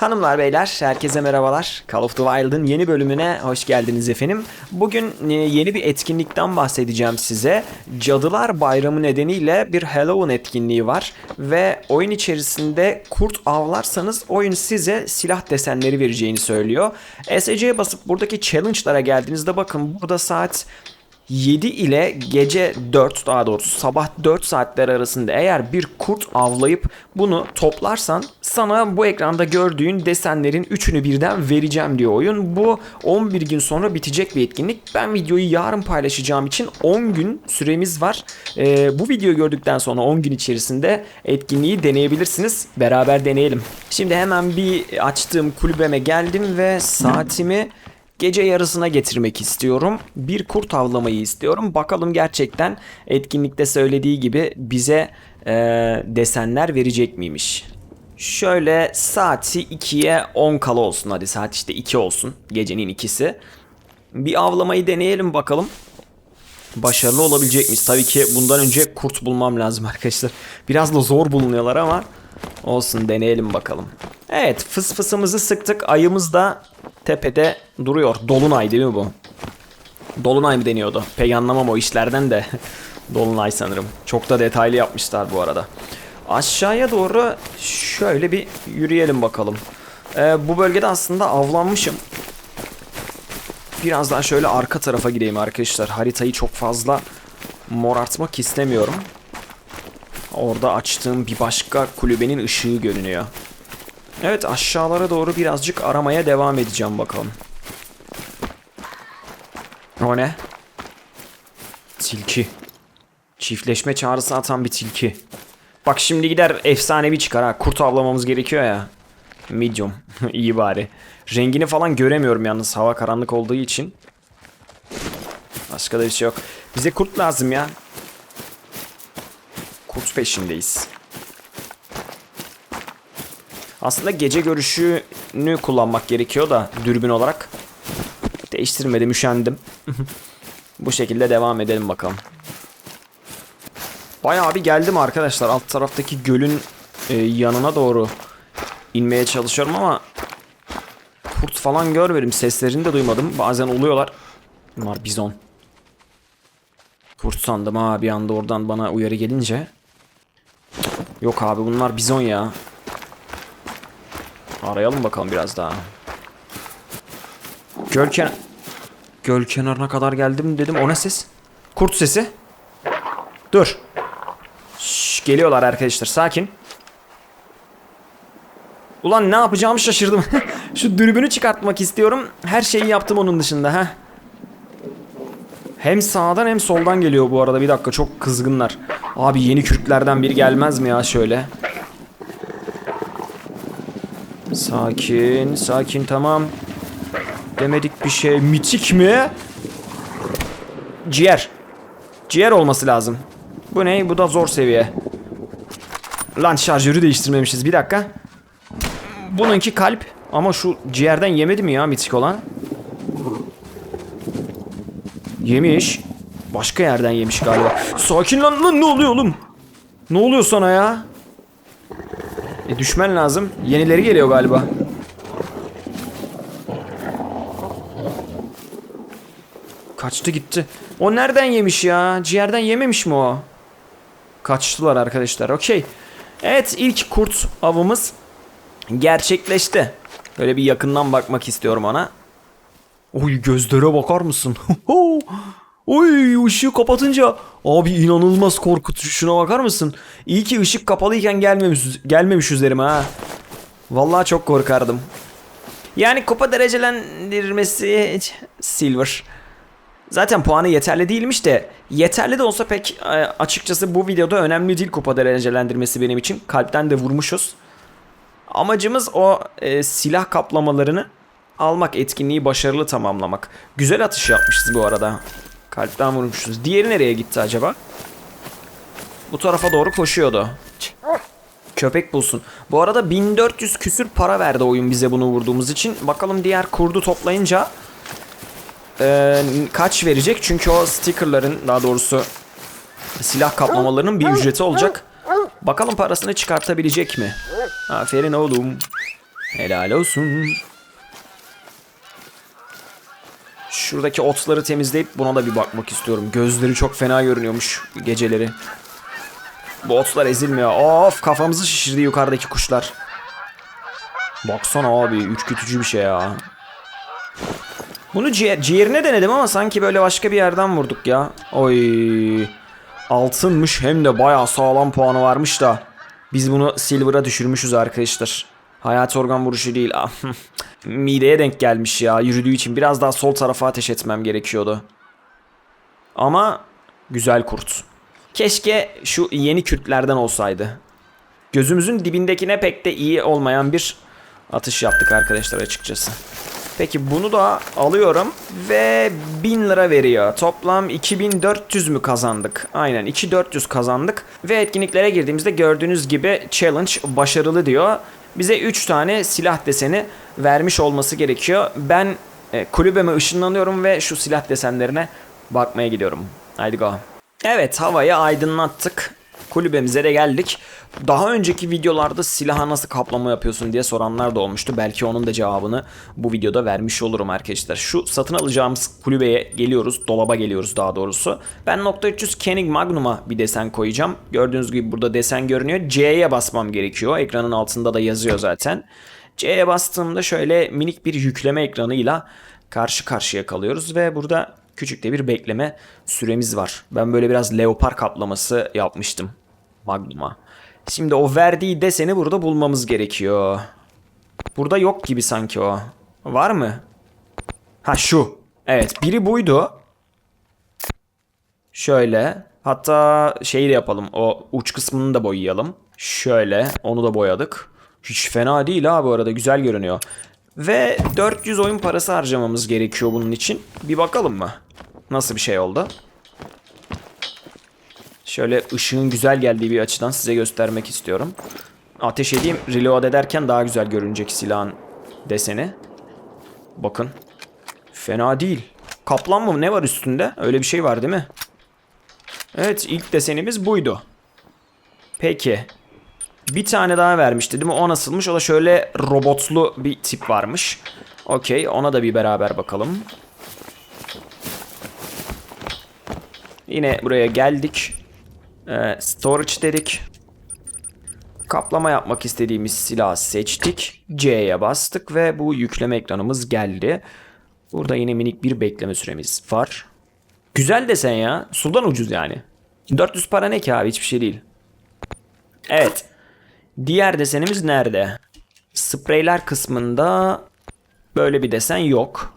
Hanımlar beyler herkese merhabalar. Call of the Wild'ın yeni bölümüne hoş geldiniz efendim. Bugün e, yeni bir etkinlikten bahsedeceğim size. Cadılar Bayramı nedeniyle bir Halloween etkinliği var ve oyun içerisinde kurt avlarsanız oyun size silah desenleri vereceğini söylüyor. SC'ye basıp buradaki challenge'lara geldiğinizde bakın burada saat 7 ile gece 4 daha doğrusu sabah 4 saatler arasında eğer bir kurt avlayıp bunu toplarsan sana bu ekranda gördüğün desenlerin üçünü birden vereceğim diyor oyun. Bu 11 gün sonra bitecek bir etkinlik. Ben videoyu yarın paylaşacağım için 10 gün süremiz var. Ee, bu videoyu gördükten sonra 10 gün içerisinde etkinliği deneyebilirsiniz. Beraber deneyelim. Şimdi hemen bir açtığım kulübeme geldim ve saatimi gece yarısına getirmek istiyorum. Bir kurt avlamayı istiyorum. Bakalım gerçekten etkinlikte söylediği gibi bize e, desenler verecek miymiş? Şöyle saati 2'ye 10 kala olsun hadi saat işte 2 olsun gecenin ikisi. Bir avlamayı deneyelim bakalım. Başarılı olabilecek miyiz? Tabii ki bundan önce kurt bulmam lazım arkadaşlar. Biraz da zor bulunuyorlar ama olsun deneyelim bakalım. Evet fıs fısımızı sıktık. Ayımız da tepede duruyor. Dolunay değil mi bu? Dolunay mı deniyordu? Pek anlamam o işlerden de. Dolunay sanırım. Çok da detaylı yapmışlar bu arada. Aşağıya doğru şöyle bir yürüyelim bakalım. Ee, bu bölgede aslında avlanmışım. Biraz daha şöyle arka tarafa gideyim arkadaşlar. Haritayı çok fazla morartmak istemiyorum. Orada açtığım bir başka kulübenin ışığı görünüyor. Evet aşağılara doğru birazcık aramaya devam edeceğim bakalım. O ne? Tilki. Çiftleşme çağrısı atan bir tilki. Bak şimdi gider efsanevi çıkar ha. Kurt avlamamız gerekiyor ya. Medium. İyi bari. Rengini falan göremiyorum yalnız hava karanlık olduğu için. Başka da bir şey yok. Bize kurt lazım ya. Kurt peşindeyiz. Aslında gece görüşünü kullanmak gerekiyor da dürbün olarak. Değiştirmedim, üşendim. Bu şekilde devam edelim bakalım. Bayağı bir geldim arkadaşlar. Alt taraftaki gölün e, yanına doğru inmeye çalışıyorum ama kurt falan görmedim. Seslerini de duymadım. Bazen oluyorlar. Bunlar bizon. Kurt sandım ha bir anda oradan bana uyarı gelince. Yok abi bunlar bizon ya. Arayalım bakalım biraz daha. Göl kenar... Göl kenarına kadar geldim dedim. O ne ses? Kurt sesi. Dur. Şş, geliyorlar arkadaşlar. Sakin. Ulan ne yapacağımı şaşırdım. Şu dürbünü çıkartmak istiyorum. Her şeyi yaptım onun dışında. ha. Hem sağdan hem soldan geliyor bu arada. Bir dakika çok kızgınlar. Abi yeni kürklerden biri gelmez mi ya şöyle? Sakin, sakin tamam. Demedik bir şey. Mitik mi? Ciğer. Ciğer olması lazım. Bu ne? Bu da zor seviye. Lan şarjörü değiştirmemişiz. Bir dakika. Bununki kalp. Ama şu ciğerden yemedi mi ya mitik olan? Yemiş. Başka yerden yemiş galiba. Sakin lan lan ne oluyor oğlum? Ne oluyor sana ya? E düşmen lazım. Yenileri geliyor galiba. Kaçtı gitti. O nereden yemiş ya? Ciğerden yememiş mi o? Kaçtılar arkadaşlar. Okey. Evet ilk kurt avımız gerçekleşti. Böyle bir yakından bakmak istiyorum ona. Oy gözlere bakar mısın? Oy ışığı kapatınca abi inanılmaz korkutucu şuna bakar mısın? İyi ki ışık kapalıyken gelmemiş gelmemiş üzerime ha. Vallahi çok korkardım. Yani kupa derecelendirmesi silver. Zaten puanı yeterli değilmiş de yeterli de olsa pek e, açıkçası bu videoda önemli değil kupa derecelendirmesi benim için. Kalpten de vurmuşuz. Amacımız o e, silah kaplamalarını almak, etkinliği başarılı tamamlamak. Güzel atış yapmışız bu arada. Kalpten vurmuşuz. Diğeri nereye gitti acaba? Bu tarafa doğru koşuyordu. Köpek bulsun. Bu arada 1400 küsür para verdi oyun bize bunu vurduğumuz için. Bakalım diğer kurdu toplayınca e, kaç verecek? Çünkü o stickerların daha doğrusu silah kaplamalarının bir ücreti olacak. Bakalım parasını çıkartabilecek mi? Aferin oğlum. Helal olsun. Şuradaki otları temizleyip buna da bir bakmak istiyorum. Gözleri çok fena görünüyormuş geceleri. Bu otlar ezilmiyor. Of kafamızı şişirdi yukarıdaki kuşlar. Baksana abi ürkütücü bir şey ya. Bunu ciğer, ciğerine denedim ama sanki böyle başka bir yerden vurduk ya. Oy. Altınmış hem de bayağı sağlam puanı varmış da. Biz bunu silver'a düşürmüşüz arkadaşlar. Hayat organ vuruşu değil. Mideye denk gelmiş ya yürüdüğü için. Biraz daha sol tarafa ateş etmem gerekiyordu. Ama güzel kurt. Keşke şu yeni Kürtlerden olsaydı. Gözümüzün dibindekine pek de iyi olmayan bir atış yaptık arkadaşlar açıkçası. Peki bunu da alıyorum ve 1000 lira veriyor. Toplam 2400 mü kazandık? Aynen 2400 kazandık. Ve etkinliklere girdiğimizde gördüğünüz gibi challenge başarılı diyor. Bize 3 tane silah deseni vermiş olması gerekiyor. Ben e, kulübeme ışınlanıyorum ve şu silah desenlerine bakmaya gidiyorum. Haydi go. Evet havayı aydınlattık. Kulübemize de geldik. Daha önceki videolarda silaha nasıl kaplama yapıyorsun diye soranlar da olmuştu. Belki onun da cevabını bu videoda vermiş olurum arkadaşlar. Şu satın alacağımız kulübeye geliyoruz. Dolaba geliyoruz daha doğrusu. Ben nokta 300 Koenig Magnum'a bir desen koyacağım. Gördüğünüz gibi burada desen görünüyor. C'ye basmam gerekiyor. Ekranın altında da yazıyor zaten. C'ye bastığımda şöyle minik bir yükleme ekranıyla karşı karşıya kalıyoruz ve burada küçük de bir bekleme süremiz var. Ben böyle biraz leopar kaplaması yapmıştım Magnum'a. Şimdi o verdiği deseni burada bulmamız gerekiyor. Burada yok gibi sanki o. Var mı? Ha şu. Evet biri buydu. Şöyle. Hatta şeyi de yapalım. O uç kısmını da boyayalım. Şöyle. Onu da boyadık. Hiç fena değil ha bu arada. Güzel görünüyor. Ve 400 oyun parası harcamamız gerekiyor bunun için. Bir bakalım mı? Nasıl bir şey oldu? Şöyle ışığın güzel geldiği bir açıdan size göstermek istiyorum. Ateş edeyim. Reload ederken daha güzel görünecek silahın deseni. Bakın. Fena değil. Kaplan mı ne var üstünde? Öyle bir şey var değil mi? Evet ilk desenimiz buydu. Peki. Bir tane daha vermişti değil mi? O nasılmış? O da şöyle robotlu bir tip varmış. Okey ona da bir beraber bakalım. Yine buraya geldik. Ee, storage dedik. Kaplama yapmak istediğimiz silahı seçtik. C'ye bastık ve bu yükleme ekranımız geldi. Burada yine minik bir bekleme süremiz var. Güzel desen ya. Sudan ucuz yani. 400 para ne ki abi hiçbir şey değil. Evet. Diğer desenimiz nerede? Spreyler kısmında böyle bir desen yok.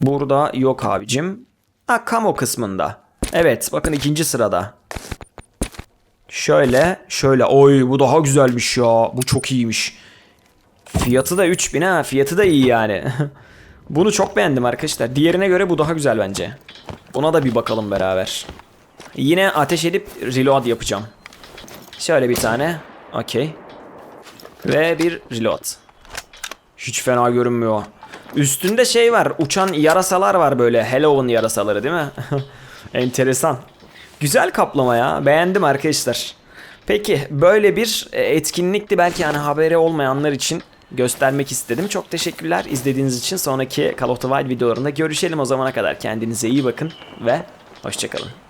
Burada yok abicim. Ha kamo kısmında. Evet bakın ikinci sırada. Şöyle şöyle oy bu daha güzelmiş ya. Bu çok iyiymiş. Fiyatı da 3000 ha fiyatı da iyi yani. Bunu çok beğendim arkadaşlar. Diğerine göre bu daha güzel bence. Buna da bir bakalım beraber. Yine ateş edip reload yapacağım. Şöyle bir tane. Okey. Ve bir reload. Hiç fena görünmüyor. Üstünde şey var. Uçan yarasalar var böyle. Halloween yarasaları değil mi? Enteresan. Güzel kaplama ya. Beğendim arkadaşlar. Peki böyle bir e, etkinlikti. Belki yani haberi olmayanlar için göstermek istedim. Çok teşekkürler izlediğiniz için. Sonraki Call of the Wild videolarında görüşelim o zamana kadar. Kendinize iyi bakın ve hoşçakalın.